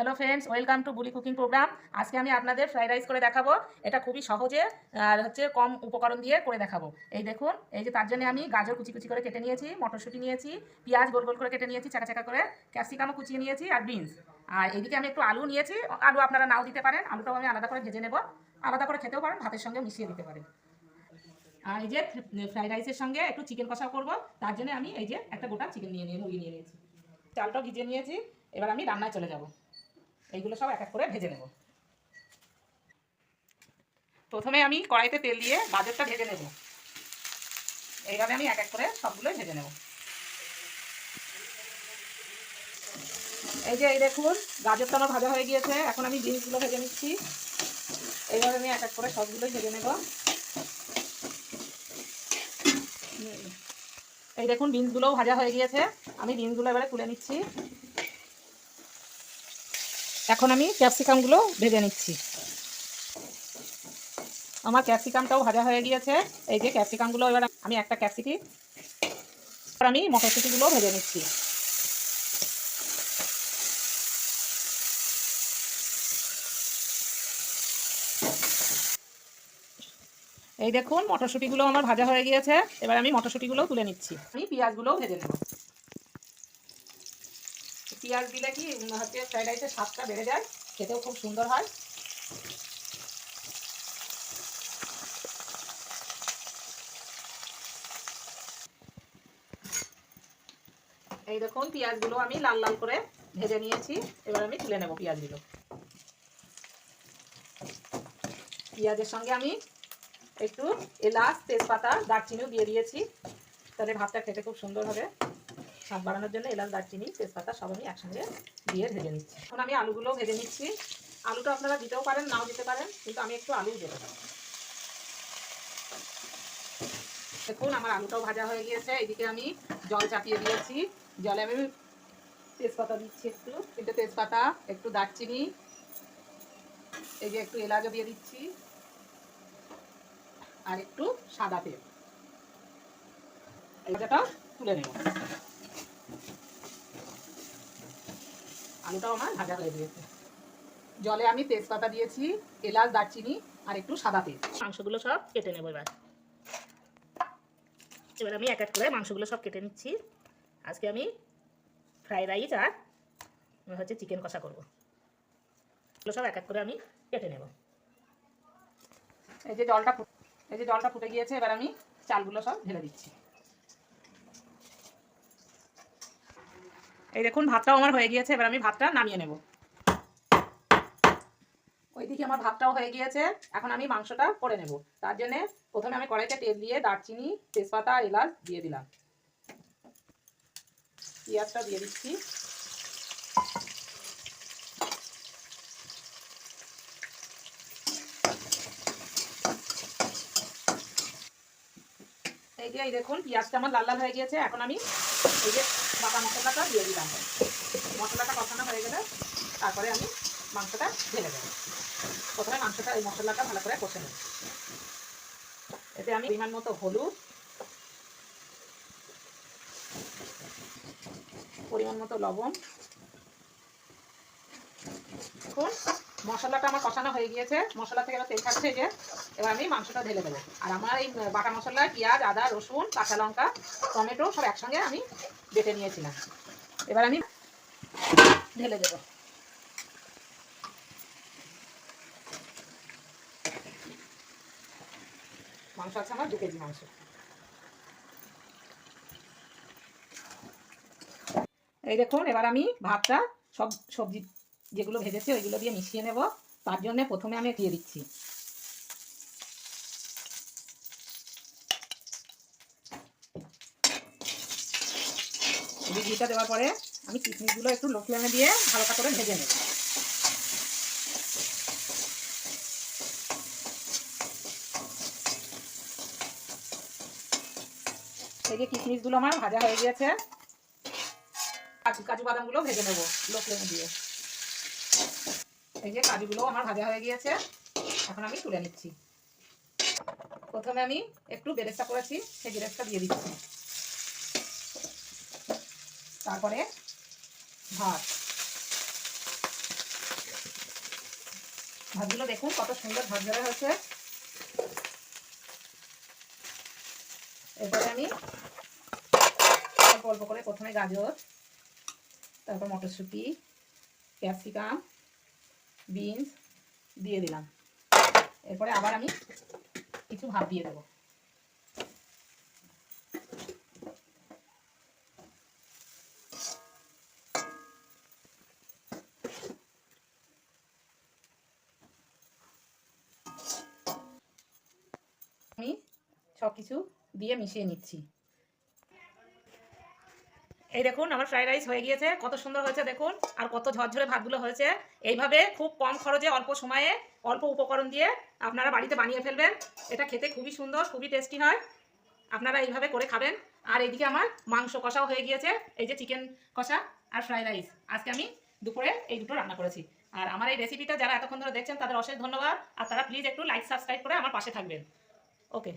Hello friends welcome to Buli cooking program আজকে আমি আপনাদের ফ্রাইড রাইস করে দেখাবো। এটা খুবই সহজে, আর হচ্ছে কম উপকরণ দিয়ে করে দেখাবো। এই দেখুন, এই যে তার জন্য আমি গাজর কুচি কুচি করে কেটে নিয়েছি, মটরশুঁটি নিয়েছি, পেঁয়াজ গোল গোল করে কেটে নিয়েছি, চাকা চাকা করে, ক্যাপসিকামও কুচিয়ে নিয়েছি, আর বিনস আর এদিকে আমি একটু আলু নিয়েছি, আলু আপনারা নাও দিতে পারেন, আলুটাও আমি আলাদা করে ভেজে নেব। আলাদা করে খেতেও পারেন, ভাতের সঙ্গে মিশিয়ে দিতে পারেন। আর এই যে ফ্রাইড রাইসের সঙ্গে একটু চিকেন কষাও করব, তার জন্য আমি এই যে একটা গোটা চিকেন নিয়ে নিয়ে মুরগি নিয়ে নিয়েছি। চালটাও ভিজিয়ে নিয়েছি, এবার আমি রান্নায় চলে যাব। এইগুলো সব এক এক করে ভেজে নেব। প্রথমে আমি কড়াইতে তেল দিয়ে গাজরটা ভেজে নেব। এইভাবে আমি এক এক করে সবগুলোই ভেজে নেব। এই যে এই দেখুন, গাজরটা আমার ভাজা হয়ে গিয়েছে। এখন আমি বিনসগুলো ভেজে নিচ্ছি। এইভাবে আমি এক এক করে সবগুলোই ভেজে নেব। এই দেখুন, বিনসগুলোও ভাজা হয়ে গিয়েছে। আমি বিনসগুলো এবারে তুলে নিচ্ছি। এখন আমি ক্যাপসিকামগুলো ভেজে নিচ্ছি। আমার ক্যাপসিকামটাও ভাজা হয়ে গিয়েছে। এই যে ক্যাপসিকামগুলো, এবার আমি একটা ক্যাপসিকি আমি মটরশুঁটিগুলো ভেজে নিচ্ছি। এই দেখুন, মটরশুঁটিগুলো আমার ভাজা হয়ে গিয়েছে। এবার আমি মটরশুঁটিগুলোও তুলে নিচ্ছি। আমি পেঁয়াজগুলোও ভেজে নেব। পেঁয়াজ দিলে কি হচ্ছে ফ্রাইড রাইসের স্বাদটা বেড়ে যায়, খেতেও খুব সুন্দর হয়। এই দেখুন, পেঁয়াজগুলো আমি লাল লাল করে ভেজে নিয়েছি, এবার আমি তুলে নেব পেঁয়াজগুলো। পেঁয়াজের সঙ্গে আমি একটু এলাচ, তেজপাতা, দারচিনিও দিয়ে দিয়েছি, তাহলে ভাতটা খেতে খুব সুন্দর হবে। স্বাদ বাড়ানোর জন্য এলাচ, দারচিনি, তেজপাতা সব আমি একসঙ্গে দিয়ে ভেজে নিচ্ছি। এখন আমি আলুগুলো ভেজে নিচ্ছি। আলুটা আপনারা দিতেও পারেন, নাও দিতে পারেন, কিন্তু আমি একটু আলু দেবো। দেখুন, আমার আলুটাও ভাজা হয়ে গিয়েছে। এদিকে আমি জল চাপিয়ে দিয়েছি। জলে আমি তেজপাতা দিচ্ছি একটু। একটু তেজপাতা, একটু দারচিনি, এই যে একটু এলাচও দিয়ে দিচ্ছি। আর একটু সাদা তেল। এলাচটা তুলে নেব। আলুটাও আমার ভাজা হয়ে গিয়েছে। জলে আমি তেজপাতা দিয়েছি, এলাচ, দারচিনি আর একটু সাদা তেল। মাংসগুলো সব কেটে নেব এবার। এবার আমি এক এক করে মাংসগুলো সব কেটে নিচ্ছি। আজকে আমি ফ্রাইড রাইস আর হচ্ছে চিকেন কষা করব। এগুলো সব এক এক করে আমি কেটে নেব। এই যে জলটা এই যে জলটা ফুটে গিয়েছে, এবার আমি চালগুলো সব ঢেলে দিচ্ছি। এই দেখুন, ভাতটাও আমার হয়ে গিয়েছে, এবার আমি ভাতটা নামিয়ে নেব। ওইদিকে আমার ভাতটাও হয়ে গিয়েছে, এখন আমি মাংসটা করে নেব। তার জন্য প্রথমে আমি কড়াইতে তেল দিয়ে দারচিনি, তেজপাতা, এলাচ দিয়ে দিলাম। পেঁয়াজটা দিয়ে দিচ্ছি। এই যে, এই দেখুন, পেঁয়াজটা আমার লাল লাল হয়ে গিয়েছে, এখন আমি এই যে বাটা মশলাটা দিয়ে দিলাম। মশলাটা কষানো হয়ে গেলে তারপরে আমি মাংসটা ঢেলে দেবো। প্রথমে মাংসটা, এই মশলাটা ভালো করে কষে নেব। এতে আমি পরিমাণ মতো হলুদ, পরিমাণ মতো লবণ, এখন মশলাটা আমার কষানো হয়ে গিয়েছে। মশলা থেকে তেল ছাড়ছে যে। এবার আমি মাংসটা ঢেলে দেবো। আর আমার এই বাটা মশলা, পেঁয়াজ, আদা, রসুন, কাঁচা লঙ্কা, টমেটো সব একসঙ্গে আমি বেটে নিয়েছিলাম। এবার আমি ঢেলে দেবো। মাংস আছে আমার দু কেজি মাংস। এই দেখুন, এবার আমি ভাতটা সব সবজি যেগুলো ভেজেছি ওইগুলো দিয়ে মিশিয়ে নেব। তার জন্য প্রথমে আমি দিয়ে দিচ্ছি। দেওয়ার পরে আমি কিশমিশগুলো একটু লো ফ্লেমে দিয়ে হালকা করে ভেজে নেব। এই যে কিশমিশগুলো আমার ভাজা হয়ে গিয়েছে কাজু কাজু বাদামগুলো ভেজে নেব লো ফ্লেমে দিয়ে। এই যে কাজুগুলো আমার ভাজা হয়ে গিয়েছে, এখন আমি তুলে নিচ্ছি। প্রথমে আমি একটু বেরেস্তা করেছি, সেই বেরেস্তা দিয়ে দিচ্ছি। তারপরে ভাত। ভাতগুলো দেখুন কত সুন্দর ঝরঝরে হয়েছে। এরপরে আমি অল্প অল্প করে প্রথমে গাজর, তারপর মটরশুঁটি, ক্যাপসিকাম বিনস দিয়ে দিলাম। এরপরে আবার আমি কিছু ভাত দিয়ে দেবো। আমি সব কিছু দিয়ে মিশিয়ে নিচ্ছি। এই দেখুন, আমার ফ্রাইড রাইস হয়ে গিয়েছে। কত সুন্দর হয়েছে, দেখুন। আর কত ঝরঝরে ভাতগুলো হয়েছে। এইভাবে খুব কম খরচে, অল্প সময়ে, অল্প উপকরণ দিয়ে আপনারা বাড়িতে বানিয়ে ফেলবেন। এটা খেতে খুবই সুন্দর, খুবই টেস্টি হয়। আপনারা এইভাবে করে খাবেন। আর এইদিকে আমার মাংস কষাও হয়ে গিয়েছে। এই যে চিকেন কষা আর ফ্রাইড রাইস আজকে আমি দুপুরে এই দুটো রান্না করেছি। আর আমার এই রেসিপিটা যারা এতক্ষণ ধরে দেখছেন, তাদের অশেষ ধন্যবাদ। আর তারা প্লিজ একটু লাইক সাবস্ক্রাইব করে আমার পাশে থাকবেন। ওকে